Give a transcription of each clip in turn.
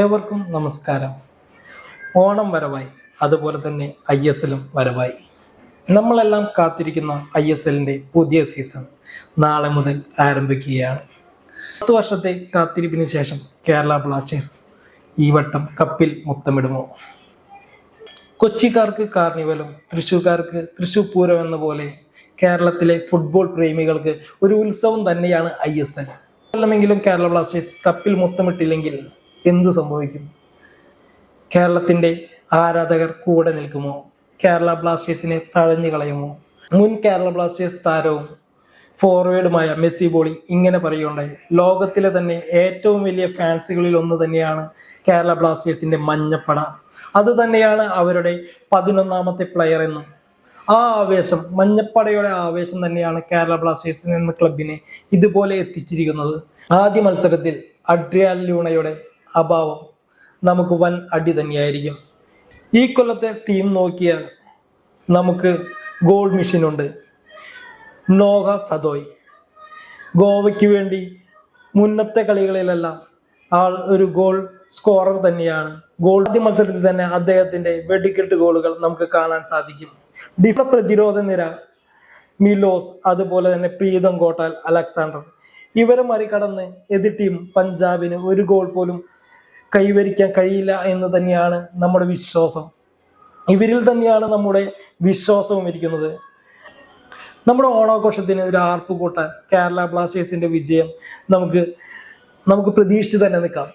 ഏവർക്കും നമസ്കാരം. ഓണം വരവായി അതുപോലെ തന്നെ ഐ എസ് എല്ലും വരവായി. നമ്മളെല്ലാം കാത്തിരിക്കുന്ന ഐ എസ് എല്ലിന്റെ പുതിയ സീസൺ നാളെ മുതൽ ആരംഭിക്കുകയാണ്. പത്ത് വർഷത്തെ കാത്തിരിപ്പിന് ശേഷം കേരള ബ്ലാസ്റ്റേഴ്സ് ഈ വട്ടം കപ്പിൽ മുത്തമിടുമോ? കൊച്ചിക്കാർക്ക് കാർണിവലും തൃശ്ശൂർക്കാർക്ക് തൃശ്ശൂർ പൂരം എന്ന പോലെ കേരളത്തിലെ ഫുട്ബോൾ പ്രേമികൾക്ക് ഒരു ഉത്സവം തന്നെയാണ് ഐ എസ് എൽ. കൊല്ലമെങ്കിലും കേരള ബ്ലാസ്റ്റേഴ്സ് കപ്പിൽ മുത്തമിട്ടില്ലെങ്കിൽ എന്ത് സംഭവിക്കും? കേരളത്തിന്റെ ആരാധകർ കൂടെ നിൽക്കുമോ? കേരള ബ്ലാസ്റ്റേഴ്സിനെ തഴഞ്ഞു കളയുമോ? മുൻ കേരള ബ്ലാസ്റ്റേഴ്സ് താരവും ഫോർവേഡുമായ മെസ്സി ബോളി ഇങ്ങനെ പറയുകയുണ്ടായി. ലോകത്തിലെ തന്നെ ഏറ്റവും വലിയ ഫാൻസുകളിൽ ഒന്ന് തന്നെയാണ് കേരള ബ്ലാസ്റ്റേഴ്സിന്റെ മഞ്ഞപ്പട. അത് തന്നെയാണ് അവരുടെ പതിനൊന്നാമത്തെ പ്ലെയർ എന്നും. ആ ആവേശം മഞ്ഞപ്പടയുടെ ആവേശം തന്നെയാണ് കേരള ബ്ലാസ്റ്റേഴ്സിൽ എന്ന ക്ലബിനെ ഇതുപോലെ എത്തിച്ചിരിക്കുന്നത്. ആദ്യ മത്സരത്തിൽ അഡ്രിയാൽ ലൂണയുടെ അഭാവം നമുക്ക് വൻ അടി തന്നെയായിരിക്കും. ഈ കൊല്ലത്തെ ടീം നോക്കിയാൽ നമുക്ക് ഗോൾ മെഷീനുണ്ട് നോഹ സദോയ്. ഗോവയ്ക്ക് വേണ്ടി മുന്നത്തെ കളികളിലെല്ലാം ആൾ ഒരു ഗോൾ സ്കോറർ തന്നെയാണ്. ഗോൾ ആദ്യ മത്സരത്തിൽ തന്നെ അദ്ദേഹത്തിന്റെ വെടിക്കെട്ട് ഗോളുകൾ നമുക്ക് കാണാൻ സാധിക്കും. ഡിഫ പ്രതിരോധ നിര മിലോസ് അതുപോലെ തന്നെ പ്രീതം കോട്ടാൽ അലക്സാണ്ടർ. ഇവരെ മറികടന്ന് എതിർ ടീം പഞ്ചാബിന് ഒരു ഗോൾ പോലും കൈവരിക്കാൻ കഴിയില്ല എന്ന് തന്നെയാണ് നമ്മുടെ വിശ്വാസം. ഇവരിൽ തന്നെയാണ് നമ്മുടെ വിശ്വാസവും ഇരിക്കുന്നത്. നമ്മുടെ ഓണാഘോഷത്തിന് ഒരു ആർപ്പ് കൂട്ടാൻ കേരള ബ്ലാസ്റ്റേഴ്സിന്റെ വിജയം നമുക്ക് നമുക്ക് പ്രതീക്ഷിച്ച് തന്നെ നിൽക്കാം.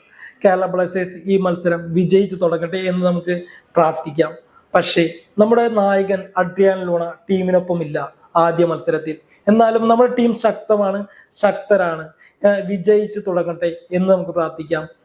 കേരള ബ്ലാസ്റ്റേഴ്സ് ഈ മത്സരം വിജയിച്ച് തുടങ്ങട്ടെ എന്ന് നമുക്ക് പ്രാർത്ഥിക്കാം. പക്ഷേ നമ്മുടെ നായകൻ അഡ്രിയാൻ ലൂണ ടീമിനൊപ്പം ഇല്ല ആദ്യ മത്സരത്തിൽ. എന്നാലും നമ്മുടെ ടീം ശക്തമാണ് ശക്തരാണ് വിജയിച്ച് തുടങ്ങട്ടെ എന്ന് നമുക്ക് പ്രാർത്ഥിക്കാം.